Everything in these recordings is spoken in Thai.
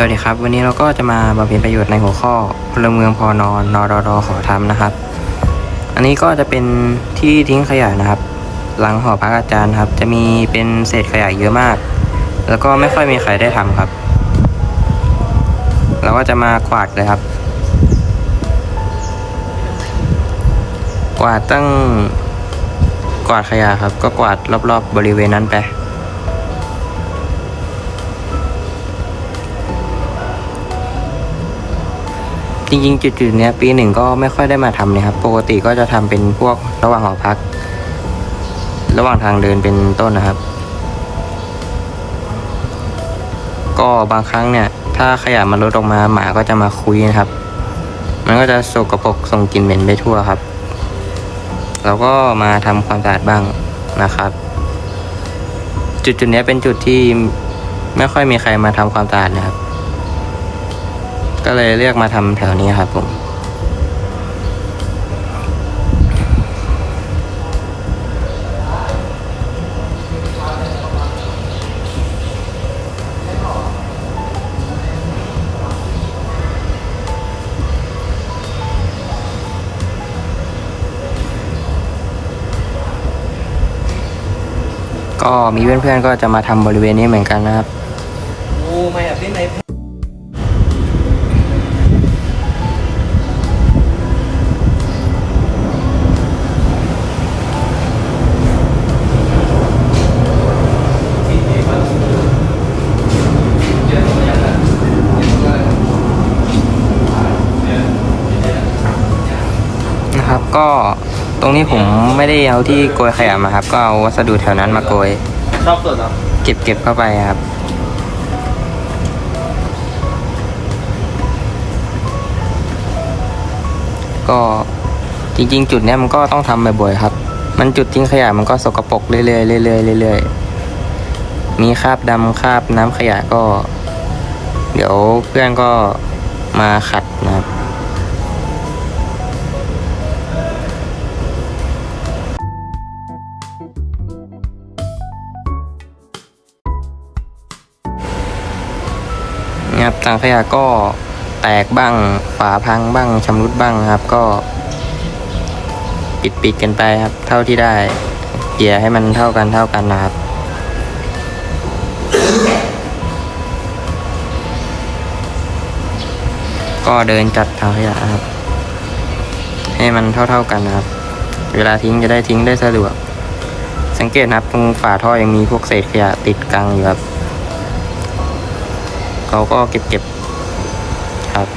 สวัสดีครับ วันนี้เราก็จะมาบำเพ็ญประโยชน์ในหัวข้อพลเมืองพอนอนนรดขอทำนะครับ อันนี้ก็จะเป็นที่ทิ้งขยะนะครับ หลังหอพักอาจารย์ครับ จะมีเป็นเศษขยะเยอะมาก แล้วก็ไม่ค่อยมีใครได้ทำครับ เราก็จะมากวาดเลยครับ กวาดตั้งกวาดขยะครับ ก็กวาดรอบๆบริเวณนั้นไป จริงๆ จุดๆเนี้ยปีหนึ่งก็ไม่ค่อยได้มาทำเลยครับ ปกติก็จะทำเป็นพวกระหว่างหอพัก ระหว่างทางเดินเป็นต้นนะครับ ก็บางครั้งเนี่ย ถ้าขยะมันลดออกมาหมาก็จะมาคุยนะครับ มันก็จะสกปรกส่งกลิ่นเหม็นไปทั่วครับ เราก็มาทำความสะอาดบ้างนะครับ จุดจุดๆนี้เป็นจุดที่ไม่ค่อยมีใครมาทำความสะอาดนะครับ ก็เลยเลือกมาทำแถวนี้ครับผมก็มีเพื่อนๆก็จะมาทำบริเวณนี้เหมือนกันนะครับ ก็ตรงนี้ผมไม่ได้เอาที่โกยขยะมาครับ ก็เอาวัสดุแถวนั้นมาโกย ชอบสดเหรอเก็บเก็บเข้าไปครับ ก็จริง ๆ จุดเนี้ยมันก็ต้องทำบ่อยๆครับ มันจุดทิ้งขยะมันก็สกปรกเรื่อยๆเรื่อยๆเรื่อยๆมีคราบดำคราบน้ำขยะก็ เดี๋ยวเพื่อนก็มาขัดนะครับ นะครับถังขยะก็แตกบ้างฝาพังบ้างชำรุดบ้างครับ ก็ ปิดปิดกันไปครับ เท่าที่ได้เกลี่ยให้มันเท่ากันเท่ากันนะครับก็เดินจัดถังขยะครับ ให้มันเท่าเท่าๆกันนะครับ เวลาทิ้งจะได้ทิ้งได้สะดวก สังเกตนะครับตรงฝาท่อยังมีพวกเศษขยะติดกังอยู่ครับ เขาก็เก็บเก็บครับ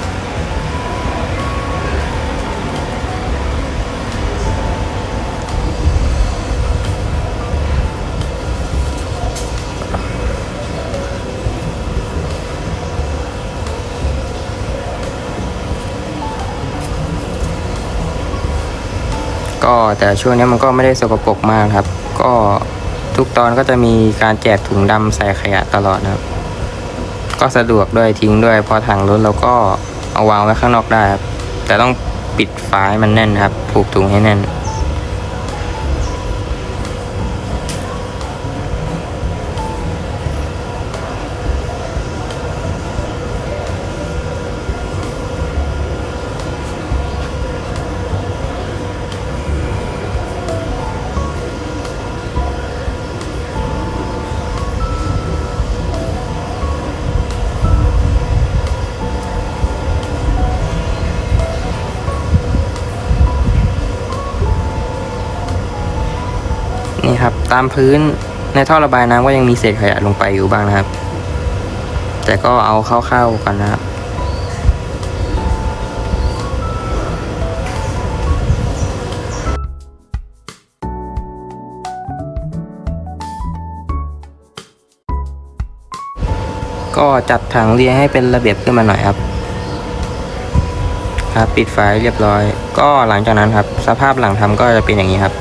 ก็แต่ช่วงนี้มันก็ไม่ได้สกปรกมากครับ ก็ทุกตอนก็จะมีการแจกถุงดำใส่ขยะตลอดนะครับ ก็สะดวกด้วยทิ้งด้วย พอถังรถเราก็เอาวางไว้ข้างนอกได้ครับ แต่ต้องปิดฝาให้มันแน่นครับ ผูกถุงให้แน่น นี่ครับ ตามพื้นในท่อระบายน้ำก็ยังมีเศษขยะลงไปอยู่บ้างนะครับ แต่ก็เอาเข้าๆกันนะครับก็จัดถังเรียงให้เป็นระเบียบขึ้นมาหน่อยครับ ครับ ปิดไฟเรียบร้อย ก็หลังจากนั้นครับ สภาพหลังทำก็จะเป็นอย่างนี้ครับ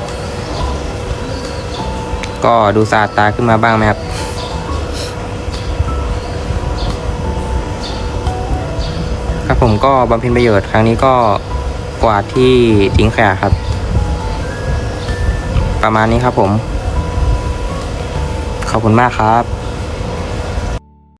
ก็ดูสะอาดตาขึ้นมาบ้างไหมครับ ครับผมก็บำเพ็ญประโยชน์ครั้งนี้ก็กวาดที่ทิ้งขยะครับ ประมาณนี้ครับผม ขอบคุณมากครับ